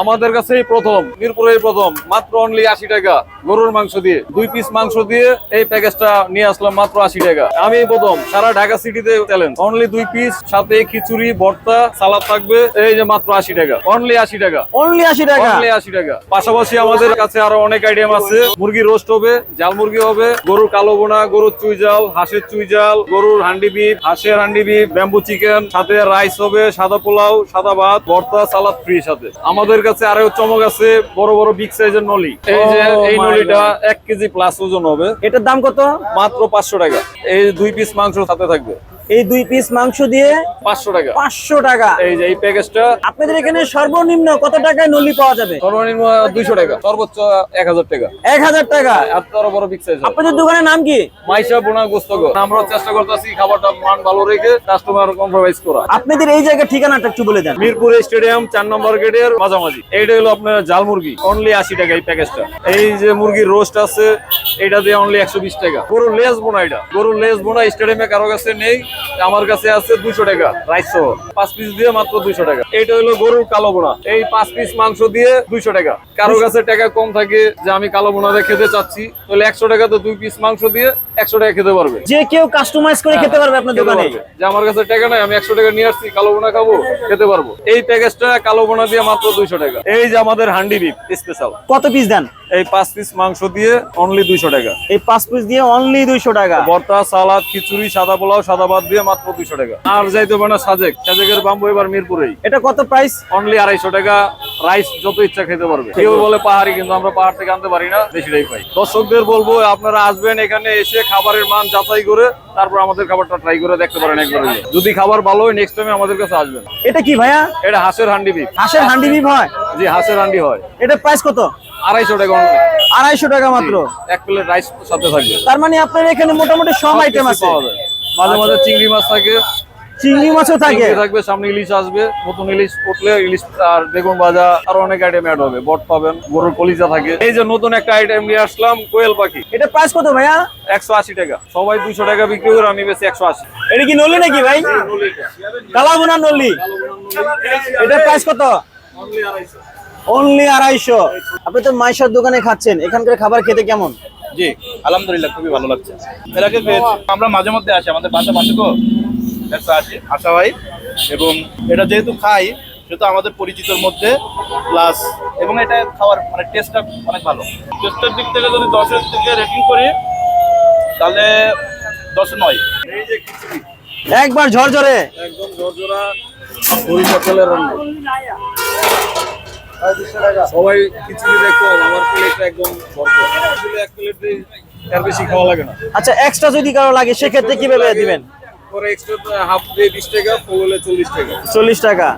আমাদের কাছে প্রথম মিরপুরে প্রথম মাত্র অনলি আশি টাকা গরুর মাংস দিয়ে। দুই পিস মাংস দিয়ে এই প্যাকেজটা নিয়ে আসলাম মাত্র আশি টাকা। আমি প্রথম সারা ঢাকা সিটিতে চ্যালেঞ্জ অনলি দুই পিস সাথে খিচুড়ি ভর্তা সালাদ থাকবে এই যে মাত্র আশি টাকা। অনলি আশি টাকা। অনলি আশি টাকা? অনলি আশি টাকা। পাশাপাশি আমাদের কাছে আরও অনেক আইটেম আছে। মুরগির রোস্ট হবে জাল মুরগি হবে গরুর কালো বোনা গরুর চুই জাল হাঁসের চুই জাল গরুর হান্ডি বিফ হাঁসের হান্ডি বিফ ব্যাম্বু চিকেন সাথে রাইস হবে সাদা পোলাও সাদা ভাত ভর্তা সালাদ ফ্রি সাথে। আমাদের কাছে আরও চমক আছে বড় বড় বিগ সাইজের নলি। এই যে Oh এই নলিটা এক কেজি প্লাস ওজন হবে। এটার দাম কত? মাত্র পাঁচশো টাকা। এই দুই পিস মাংস সাথে থাকবে। এই দুই পিস মাংস দিয়ে পাঁচশো টাকা। পাঁচশো টাকা। এই যে এই প্যাকেজটা আপনাদের এখানে সর্বনিম্ন কত টাকায় নলি পাওয়া যাবে? সর্বনিম্ন দুইশো টাকা। সর্বোচ্চ এক হাজার টাকা। এক হাজার টাকা। আর তারও বড় বিগ সাইজ আপনাদের দোকানের নাম কি? মাইশা বোনা গোস্তগ। আমরা চেষ্টা করতেছি খাবারটা মান ভালো রেখে কাস্টমার কম্প্রোমাইজ করা। আপনাদের এই জায়গার ঠিকানাটা একটু বলে দেন। মিরপুর স্টেডিয়াম চার নম্বর গেটের মাঝামাঝি। এইটা হলো আপনার জাল মুরগি। অনলি আশি টাকা এই প্যাকেজটা এই যে মুরগির রোস্ট আছে এটা দিয়ে অনলি একশো বিশ টাকা। গরুর লেস বোনা এটা। গরুর লেস বোনা স্টেডিয়ামে কারও কাছে নেই। আমার কাছে আছে দুশো টাকা রাইস। পাঁচ পিস দিয়ে মাত্র দুইশো টাকা। এইটা হলো গরুর কালো বোনা। এই পাঁচ পিস মাংস দিয়ে দুইশো টাকা। কারও কাছে টাকা কম থাকে যে আমি কালো বোনা দিয়ে খেতে চাচ্ছি তাহলে একশো টাকা তো দুই পিস মাংস দিয়ে একশো টাকা খেতে পারবে। যে কেউ কাস্টমাইজ করে খেতে পারবে আপনার দোকানে। যে আমার কাছে টাকা নাই আমি একশো টাকা নিয়ে আসছি কালো বোনা খাব খেতে পারব। এই প্যাকেজটা কালো বোনা দিয়ে মাত্র দুইশো টাকা। এই যে আমাদের হান্ডি বিপ স্পেশাল কত পিস দেন? এই পাঁচ পিস মাংস দিয়ে অনলি দুইশো টাকা। এই পাঁচ পিস দিয়ে অনলি দুইশো টাকা। ভর্তা সালাদ খিচুড়ি সাদা পোলাও সাদা ভাত দিয়ে মাত্র দুইশো টাকা। আর যাইতে পারে না সাজেক। সাজেকের বাম্বু এবার মিরপুরেই এটা কত প্রাইস অনলি আড়াইশো টাকা। রাইস যত ইচ্ছা খেতে পারবে। কেউ বলে পাহাড়ি কিন্তু আমরা পাহাড় থেকে আনতে পারি না। বেশিটাই পাই। দর্শকদের বলব আপনারা আসবেন এখানে এসে খাবারের মান যাচাই করে তারপর আমাদের খাবারটা ট্রাই করে দেখতে পারেন একবার। যদি খাবার ভালো হয় নেক্সট টাইমে আমাদের কাছে আসবেন। এটা কি ভাইয়া? এটা হাঁসের হান্ডি বিফ হাঁসের হান্ডি বিপ হয়? জি হাঁসের হান্ডি হয়। এটা প্রাইস কত? আড়াইশো টাকা আড়াইশো টাকা মাত্র। এক প্লেট রাইস সাথে থাকবে। তার মানে আপনার এখানে মোটামুটি সব আইটেম আছে। মাঝে মাঝে চিংড়ি মাছ থাকে। চিংড়ি মাছও থাকে। থাকবে সামনে ইলিশ আসবে নতুন ইলিশ উঠলে ইলিশ আর বেগুন ভাজা আরও অনেক আইটেম অ্যাড হবে। বট পাবেন গরুর কলিজা থাকে। এই যে নতুন একটা আইটেম নিয়ে আসলাম কোয়েল পাখি। এটা প্রাইস কত ভাইয়া? একশো আশি টাকা। সবাই দুইশো টাকা বিক্রি করে আমি বেশি একশো আশি। এটা কি নলি নাকি ভাই? কালাবুনা নলি এটা। প্রাইস কত? অনলি আড়াইশো। আপনি তো মাইশার দোকানে খাচ্ছেন এখানকার খাবার খেতে কেমন? জি আলহামদুলিল্লাহ খুবই ভালো লাগছে। এর আগে আমরা মাঝে মধ্যে আসি আমাদের বাসা পাশে তো একটু আসি আসা হয় এবং এটা যেহেতু খাই সেহেতু আমাদের পরিচিতর মধ্যে প্লাস এবং এটা খাওয়ার মানে টেস্টটা অনেক ভালো। টেস্টের দিক থেকে যদি দশের থেকে রেটিং করি তাহলে দশ নয়। একবার ঝরঝরে। একদম ঝরঝরা সরিষা তেলের রান্না। সবাই খিচুড়ি দেখো আমার প্লেটটা একদম ভরপুর আসলে এক প্লেট তার বেশি খাওয়া লাগে না। আচ্ছা এক্সট্রা যদি কারও লাগে সেক্ষেত্রে কীভাবে দিবেন? পরে এক্সট্রা হাফ দিয়ে বিশ টাকা ফুল হলে চল্লিশ টাকা। চল্লিশ টাকা।